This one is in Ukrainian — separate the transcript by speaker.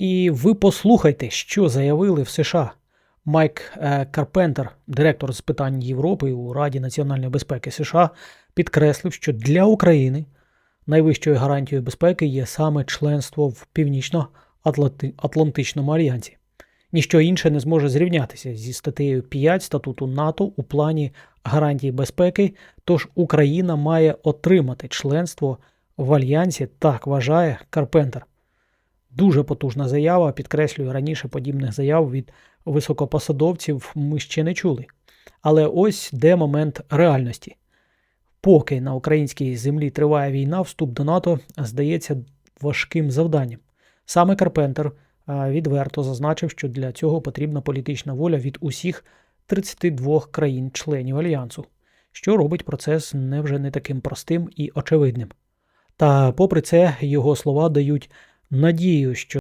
Speaker 1: І ви послухайте, що заявили в США. Майк е, Карпентер, директор з питань Європи у Раді національної безпеки США, підкреслив, що для України найвищою гарантією безпеки є саме членство в Північно-Атлантичному альянсі. Ніщо інше не зможе зрівнятися зі статтею 5 статуту НАТО у плані гарантії безпеки, тож Україна має отримати членство в альянсі, так вважає Карпентер. Дуже потужна заява, підкреслюю, раніше подібних заяв від високопосадовців ми ще не чули. Але ось де момент реальності. Поки на українській землі триває війна, вступ до НАТО здається важким завданням. Саме Карпентер відверто зазначив, що для цього потрібна політична воля від усіх 32 країн-членів альянсу, що робить процес невже не таким простим і очевидним. Та попри це його слова дають надію, що